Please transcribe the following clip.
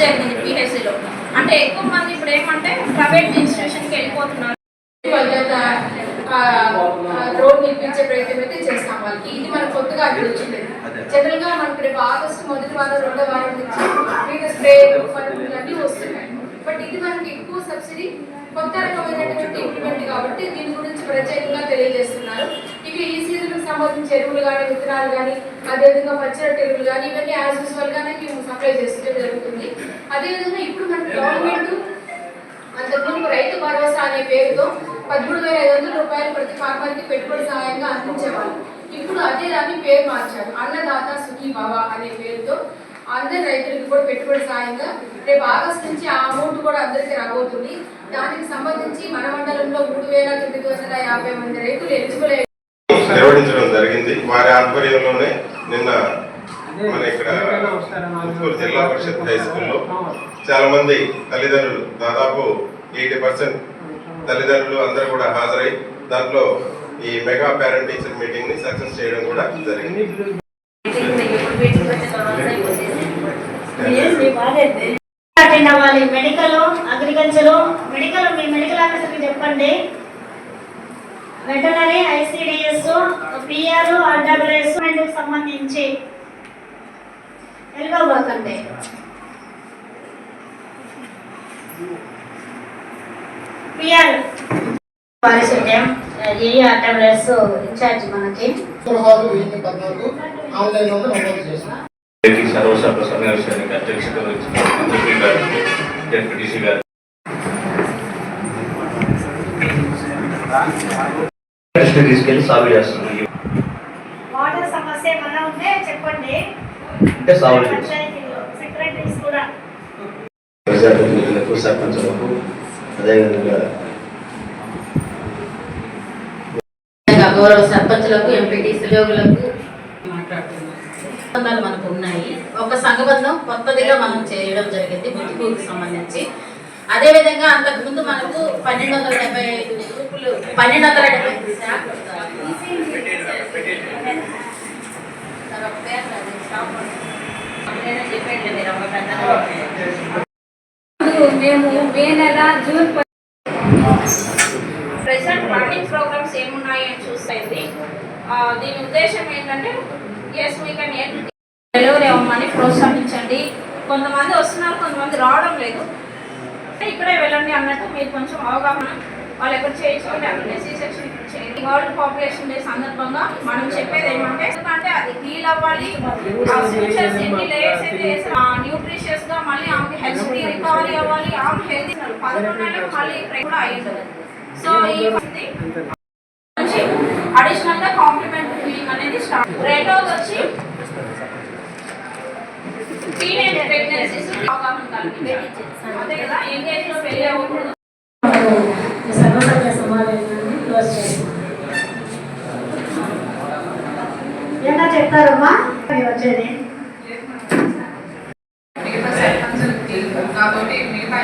జరిగింది పిహెచ్సిలో అంటే ఎక్కువ మంది ఇప్పుడు ఏమంటే ప్రైవేట్ ఇన్స్టిట్యూషన్కి వెళ్ళిపోతున్నారు. రోడ్ నిర్మించే ప్రయత్నం అయితే చేస్తాం వాళ్ళకి. ఇది మనకు కొత్తగా అప్పుడు వచ్చింది. జనరల్గా మనకి రేపు ఆగస్టు మొదటి వారం రెండో వారం నుంచి స్ప్రే అన్నీ వస్తున్నాయి. బట్ ఇది మనకి ఎక్కువ సబ్సిడీ కొత్త రకమైనటువంటి ఇంప్లిమెంట్ కాబట్టి దీని గురించి ప్రత్యేకంగా తెలియజేస్తున్నారు. ఇక ఈ సీజన్ సంబంధించి ఎరువులు కానీ విత్తనాలు కానీ అదేవిధంగా పచ్చడి ఎరువులు కానీ ఇవన్నీ యాజ్ యూజువల్ గానే మేము సప్లై చేస్తే జరుగుతుంది. అదేవిధంగా ఇప్పుడు మన గవర్నమెంట్ అంతకుముందు రైతు భరోసా అనే పేరుతో పదమూడు వేల ఐదు వందల రూపాయలు ప్రతి ఫార్మర్కి పెట్టుబడి సహాయంగా అందించేవాళ్ళు ఇప్పుడు అదే దాన్ని పేరు మార్చారు. అన్నదాత సుఖీ బాబా అనే పేరుతో అందరి రైతులకు కూడా పెట్టుబడి సహాయంగా రేపు ఆగస్ట్ నుంచి ఆ అమౌంట్ కూడా అందరికీ రాబోతుంది. దానికి సంబంధించి మన మండలంలో మూడు వేల తొమ్మిది వందల యాభై మంది రైతులు ఎలిజిబుల్ నిర్వహించడం జరిగింది. వారి ఆధ్వర్యంలోనే మన ఇక్కడ పుత్తూరు జిల్లా పరిషత్ హై స్కూల్లో చాలా మంది తల్లిదండ్రులు దాదాపు ఎయిటీ పర్సెంట్ తల్లిదండ్రులు అందరూ కూడా హాజరై దాంట్లో ఈ మెగా పేరెంట్ టీచర్ మీటింగ్ని సక్సెస్ చేయడం కూడా జరిగింది. అటెండ్ అవ్వాలి మెడికల్ అగ్రికల్చర్ మెడికల్ మీ మెడికల్ ఆఫీసర్కి చెప్పండి వెటనరీ ఐసిడిఎస్ పిఆర్ ఆర్డబ్ల్యూఎస్ సంబంధించి వెళ్ళిపోకండి పిఆర్. పారిశుద్ధ్యం ఏ ఆర్డబ్ల్యూఎస్ ఇన్ఛార్జ్ మనకి. చేశాం ఏపీ సర్వసభ సమావేశానికి అధ్యక్షత వహించిన మంత్రి గారు డిప్యూటీసీ గారు. దృష్టికి తీసుకెళ్ళి సాగు చేస్తున్నాం వాటర్ సమస్య ఏమన్నా ఉంటే చెప్పండి. అంటే కూడా ప్రజాప్రతినిధులకు సర్పంచులకు అదేవిధంగా గౌరవ సర్పంచులకు ఎంపీటీ ఉద్యోగులకు సంబంధాలు మనకు ఉన్నాయి. ఒక సంఘబంధం కొత్తదిగా మనం చేయడం జరిగింది ముత్తుకూరుకు సంబంధించి. అదే విధంగా అంతకు ముందు మనకు పన్నెండు వందల డెబ్బై ఐదు గ్రూపులు పన్నెండు వందల డెబ్బై మేము మే నెల జూన్ ప్రెసెంట్ రన్నింగ్ ప్రోగ్రామ్స్ ఏమున్నాయి అని చూస్తుంది దీని ఉద్దేశం ఏంటంటే ఎస్ వీ కెన్ డెలివరీ అవ్వమని ప్రోత్సహించండి. కొంతమంది వస్తున్నారు కొంతమంది రావడం లేదు. ఇక్కడే వెళ్ళండి అన్నట్టు మీరు కొంచెం అవగాహన వాళ్ళు ఎక్కడ చేయించుకుంటే అక్కడ సి సెక్షన్ చేయండి. వరల్డ్ పాపులేషన్ డే సందర్భంగా మనం చెప్పేది ఏమంటే ఎందుకంటే అది హీల్ అవ్వాలి ఫ్యూచర్స్ ఎన్ని లేయర్స్ అయితే న్యూట్రిషియస్గా మళ్ళీ ఆమెకి హెల్త్ రికవరీ అవ్వాలి ఆమె హెల్త్ పదకొండు మళ్ళీ కూడా అయ్యింది సో ఈ నుంచి అడిషనల్గా కాంప్లిమెంట్ ఫీలింగ్ అనేది స్టార్ట్ రెండోది వచ్చి టీనేజ్ ప్రెగ్నెన్సీస్ అవగాహన కలిగి చెప్తారమ్మా. వచ్చేది. మిగతా సర్పంచ్ కాబట్టి మిగతా